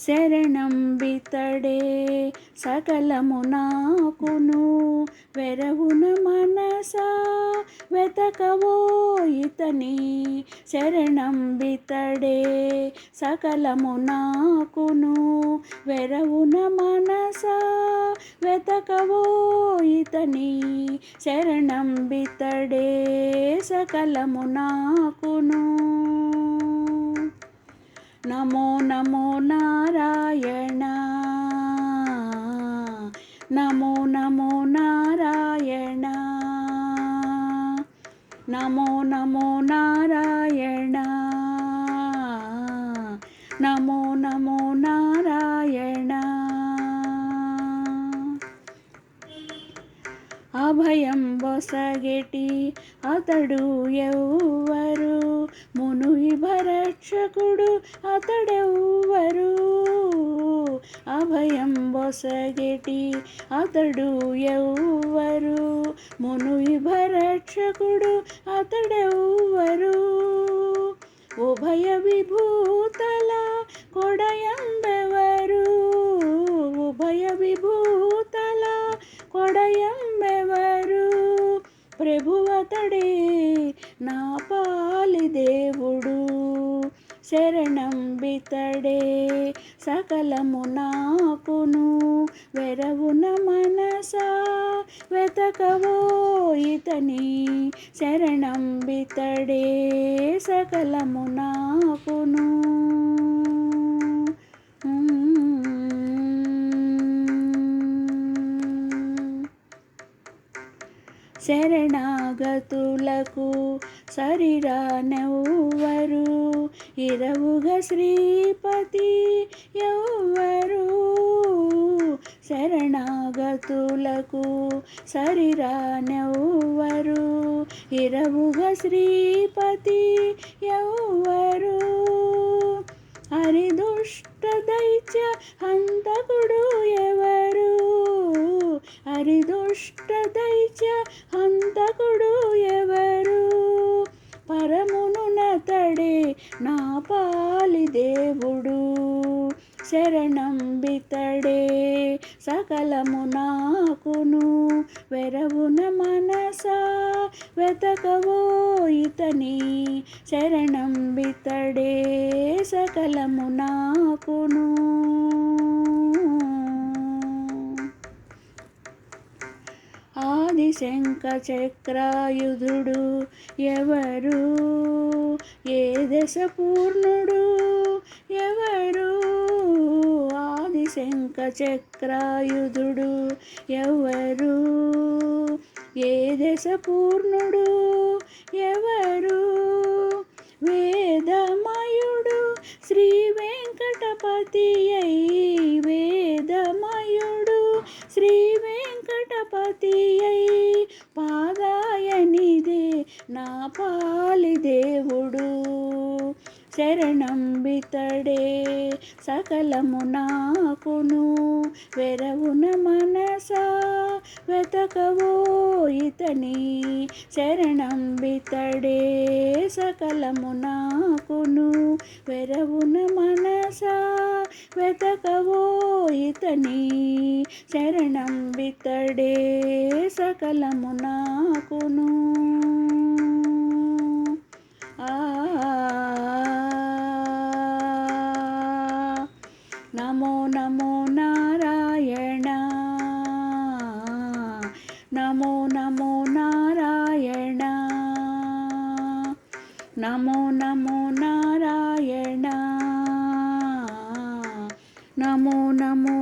శరణంబితడే సకలము నాకును. వెరవున మనసా వెతకవో ఇతని. శరణంబితడే సకలము నాకును. వెరవున మనసా వెతకవో ఇతని. శరణంబితడే సకలము నాకును. నమో నమో నారాయణ. నమో నమో నారాయణ. నమో నమో నారాయణ. నమో నమో నారాయణ. అభయం బొసగెటి అతడు ఎవ్వరు? మును భరక్షకుడు అతడెవ్వరు? అభయం బొసగెటి అతడు ఎవ్వరు? మును భరక్షకుడు అతడెవ్వరు? ఉభయ విభూతల కొడయంబెవరు? ఉభయ విభూతల కొడయంబెవరు? ప్రభువతడే నా పాలి దేవుడు శరణం బితడే. సకలము నాకును వెరవున మనసా వెతకవో ఇతని శరణం బితడే. సకలము నాకును శరణాగతులకు సరిరానెవ్వరు. ఇరవుగా శ్రీపతి ఎవ్వరు. శరణాగతులకు సరిరానెవ్వరు. ఇరవుగా శ్రీపతి ఎవ్వరు. హరిదుష్ట దైత్య హంతకుడు ఎవరు? హరిదుష్ట దైత్య హంతకుడు ఎవరు పరమును నతడే నా పాలి దేవుడు శరణం సకలము నాకును. వెరవున మనసా వెతకవో ఇతని శరణంబితడే సకలము నాకును. శంఖ చక్రాయుధుడు ఎవరు? ఏ దశ పూర్ణుడు ఎవరు? ఆదిశంఖ చక్రాయుధుడు ఎవరు? ఏ దశ పూర్ణుడు ఎవరు? కాళిదేవుడు శరణంబితడే. సకలము నాకును వెరవున మనసా వెతకవో ఇతని శరణంబితడే. సకలము నాకును వెరవున మనసా వెతకవో ఇతని శరణం బితడే సకలము నాకును నమో నమో నారాయణ. నమో నమో నారాయణ. నమో నమో